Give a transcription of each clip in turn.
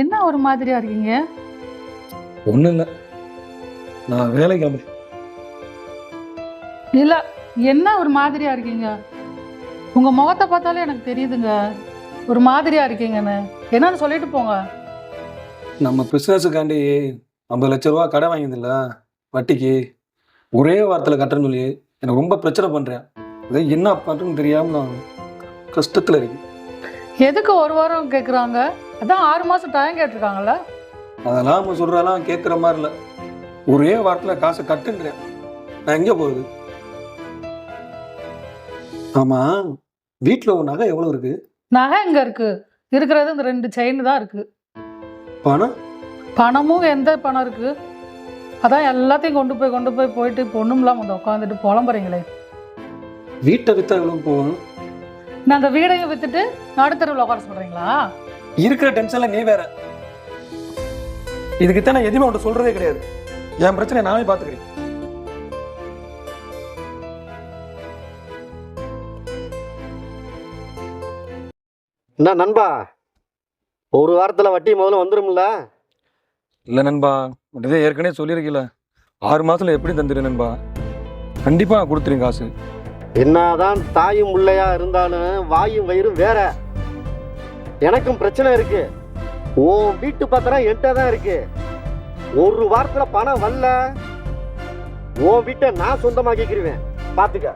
என்ன ஒரு மாதிரியா இருக்கீங்க? ஒன்றும் இல்லை நான் வேலைக்கு கிளம்புறேன் இல்ல என்ன ஒரு மாதிரியா இருக்கீங்க? உங்க முகத்தை பார்த்தாலே எனக்கு தெரியுதுங்க. ஒரு மாதிரியா இருக்கீங்கன்னு. என்னன்னு சொல்லிட்டு போங்க. நம்ம பிஸ்னஸுக்காண்டி ஐம்பது லட்ச ரூபா கடை வாங்கியதில்ல வட்டிக்கு. ஒரே வாரத்தில் கட்டுறேன்னு சொல்லி எனக்கு ரொம்ப பிரச்சனை பண்ணுறேன் இதை என்ன பண்ணுறேன்னு தெரியாமல் நான் கஷ்டத்தில் இருக்கேன். எதுக்கு ஒரு வாரம் கேக்குறாங்க? அதான் ஆறு மாசம் டைம் கேட்டிருக்காங்கல்ல? அதெல்லாம் நம்ம சொல்கிறாலாம் கேட்குற மாதிரி இல்லை. ஒரே வாரத்தில் காசை கட்டுன்றேன் நான் எங்கே போகுது ஆமாம் வீட்டில் ஒரு நகை எவ்வளோ இருக்குது நகை எங்க இருக்கு? இருக்கிறது இந்த ரெண்டு செயின் தான் இருக்கு. பணம்? பணமும் எந்த பணம் இருக்கு? அதான் எல்லாத்தையும் கொண்டு போய் கொண்டு போய் போயிட்டு பொண்ணும்லாம் வந்து உட்காந்துட்டு புலம்புறீங்களே. வீட்டை விற்றா எவ்வளோ போகும்? நான் அந்த வீடையும் வித்துட்டு நடுத்தருவில் உட்கார சொல்றீங்களா? இருக்கிற டென்ஷன்ல நீ வேற. இதுக்குத்தான் நான் எதுவுமே உன்ட்ட சொல்றதே கிடையாது. என் பிரச்சனை நானே பாத்துக்கிறேன் என்ன நண்பா? ஒரு வாரத்தில் வட்டி முதல்ல வந்துரும்ல? இல்ல நண்பா இதே ஏற்கனவே சொல்லியிருக்கல. ஆறு மாசத்துல எப்படி தந்துரு நண்பா? கண்டிப்பா நான் கொடுத்துருங்க காசு. என்னதான் தாயும் முள்ளையா இருந்தாலும் வாயும் வயிறும் வேற. எனக்கும் பிரச்சனை இருக்கு. உன் வீட்டு பத்திரம் என்கிட்ட தான் இருக்கு. ஒரு வாரத்துல பணம் வரல. உன் வீட்டை நான் சொந்தமாக்கிக்கிருவேன். பாத்துக்க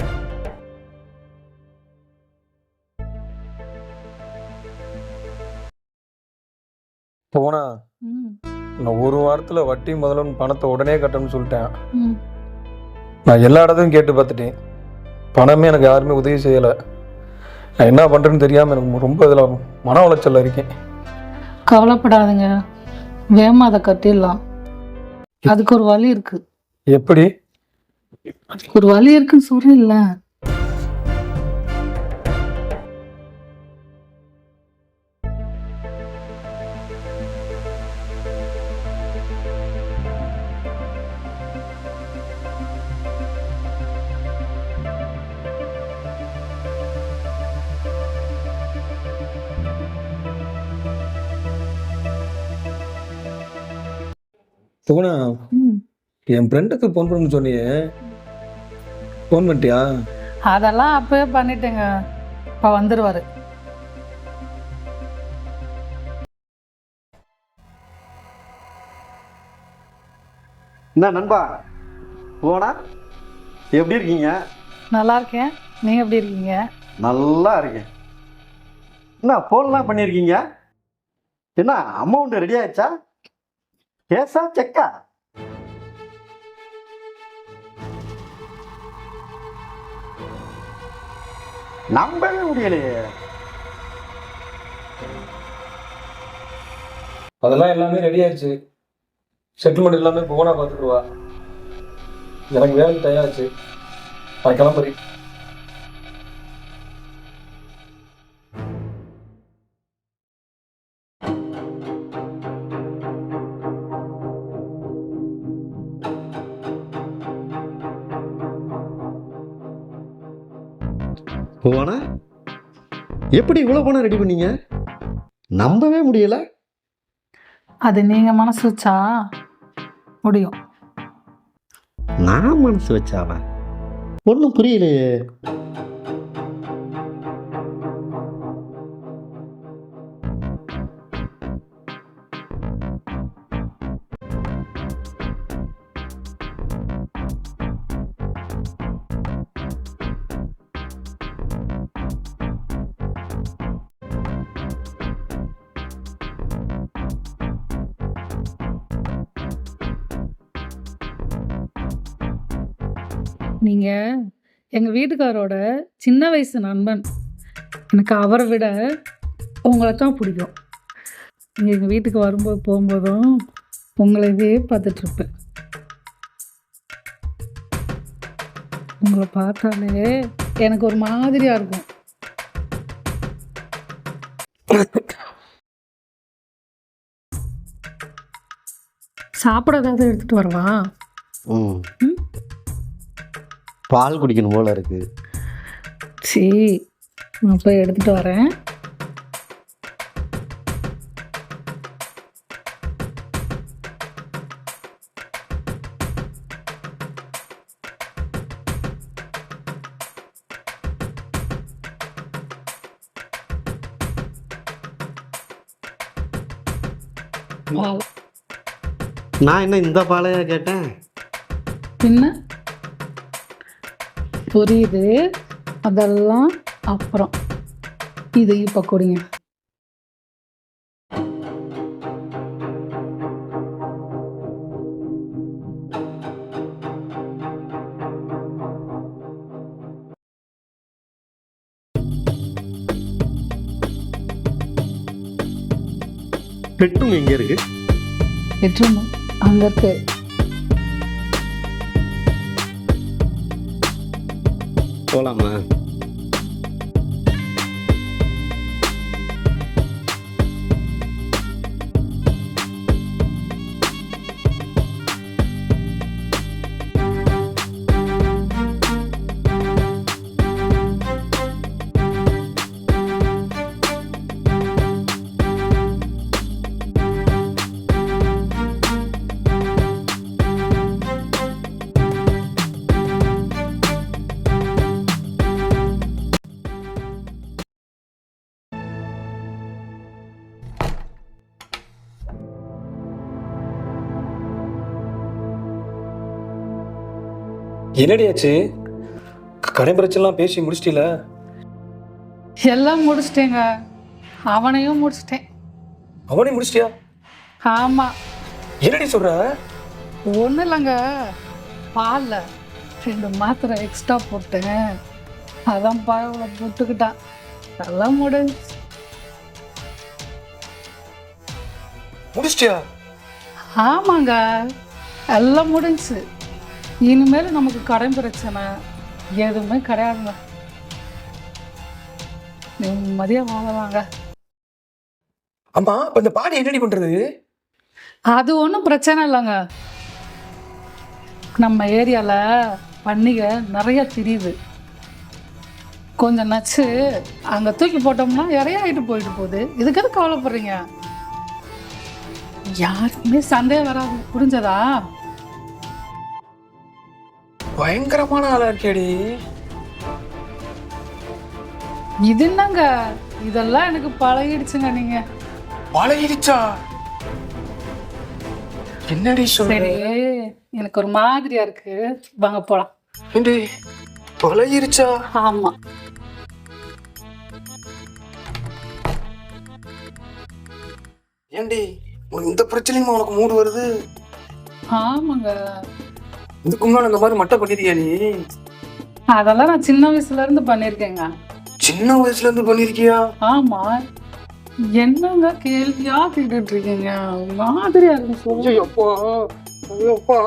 போனா நான் ஒரு வாரத்துல வட்டி முதல்ல பணத்தை உடனே கட்டணும்னு சொல்லிட்டேன். நான் எல்லா இடத்தையும் கேட்டு பார்த்துட்டேன். பணமே எனக்கு யாருமே உதவி செய்யலை. நான் என்ன பண்ணுறேன்னு தெரியாமல் எனக்கு ரொம்ப இதில் மன உளைச்சல்ல இருக்கேன். கவலைப்படாதுங்க. வேகமா அதை கட்டிடலாம். அதுக்கு ஒரு வழி இருக்கு. எப்படி? அதுக்கு ஒரு வழி இருக்குன்னு சொல்றேன்ல ம். என் ஃப்ரெண்டுக்கு ஃபோன் பண்ணு சொன்னியே. ஃபோன் பண்ணிட்டியா? அதெல்லாம் அப்பவே பண்ணிட்டேங்க. இப்ப வந்துருவாரு. என்ன நண்பா போனா எப்படி இருக்கீங்க? நல்லா இருக்கேன். நீங்க எப்படி இருக்கீங்க? நல்லா இருக்கேன். என்ன ஃபோன்லாம் பண்ணியிருக்கீங்க என்ன அமௌண்ட் ரெடி ஆயிடுச்சா? கேஸா செக்கா? நம்பவே முடியலையே. அதெல்லாம் எல்லாமே ரெடி ஆயிடுச்சு. செட்டில்மெண்ட் எல்லாமே போனா பார்த்துக்குவா எனக்கு வேலை தயாரிச்சு. நான் கிளம்புறேன். போனா எப்படி இவ்வளோ பணம் ரெடி பண்ணீங்க? நம்பவே முடியல. அது நீங்க மனசு வச்சா முடியும். நான் மனசு வச்சாவா ஒன்றும் புரியலையே. நீங்கள் எங்கள் வீட்டுக்காரோட சின்ன வயசு நண்பன். எனக்கு அவரை விட உங்களை தான் பிடிக்கும். நீங்கள் எங்கள் வீட்டுக்கு வரும்போது போகும்போதும் உங்களவே பார்த்துட்ருப்பேன் உங்களை பார்த்தாலே எனக்கு ஒரு மாதிரியாக இருக்கும். சாப்பிட ஏதாவது எடுத்துட்டு வரவா? ம்? பால் குடிக்கணும் போல இருக்கு. சரி நான் போய் எடுத்துட்டு வரேன். நான் என்ன இந்த பாலையா கேட்டேன்? என்ன? புரியுது. அதெல்லாம் அப்புறம். இது இப்போ கொடுங்க. பெட்ரூம் எங்க இருக்கு? பெட்ரூம் அங்கே இருக்கு. போலாமா என்னடி ஆச்சு? கடை பிரச்சனைலாம் பேசி முடிச்சிட்டீல? எல்லாம் முடிச்சிட்டேங்க. அவனையும் முடிச்சிட்டேன். அவனே முடிச்சிட்டியா? ஆமாம் என்னடி சொல்ற? ஒன்றும் இல்லைங்க. பாலில் ரெண்டு மாத்திரை எக்ஸ்ட்ரா போட்டேன். அதான் பழவளை போட்டுக்கிட்டான். எல்லாம் முடிஞ்சு முடிச்சிட்டியா? ஆமாங்க. எல்லாம் முடிஞ்சு இனிமேல் நமக்கு கடன் பிரச்சனை எதுவுமே கிடையாதுங்க. நிம்மதியாக வாழலாங்க. அம்மா இப்ப இந்த பாடி என்னடி பண்றது? அது ஒன்றும் பிரச்சனை இல்லைங்க. நம்ம ஏரியாவில் பண்டிகை நிறைய தெரியுது. கொஞ்சம் நச்சு அங்கே தூக்கி போட்டோம்னா இறையாயிட்டு போயிட்டு போகுது. இதுக்கு எது கவலைப்படுறீங்க? யாருக்குமே சந்தேகம் வராது. புரிஞ்சதா? பயங்கரமான ஆளா இருக்கேடி. இது என்னங்க இதெல்லாம் எனக்கு பழகிடுச்சுங்க நீங்க. பழகிடுச்சா? என்னடி சொல்ற? சரி எனக்கு ஒரு மாதிரியா இருக்கு. வாங்க போலாம். ஏண்டி பழகிருச்சா ஆமா. ஏண்டி உனக்கு இந்த பிரச்சனையுமா உனக்கு மூடு வருது? ஆமாங்க. இதுக்கு முன்னாடி இந்த மாதிரி மட்டை பண்ணிருக்கியா நீ? அதெல்லாம் நான் சின்ன வயசுல இருந்து பண்ணிருக்கேங்க. சின்ன வயசுல இருந்து பண்ணிருக்கியா? ஆமா. என்னங்க கேள்வியா கேட்டுட்டு இருக்கீங்க? மாதிரியா அப்பா ஐயோ அப்பா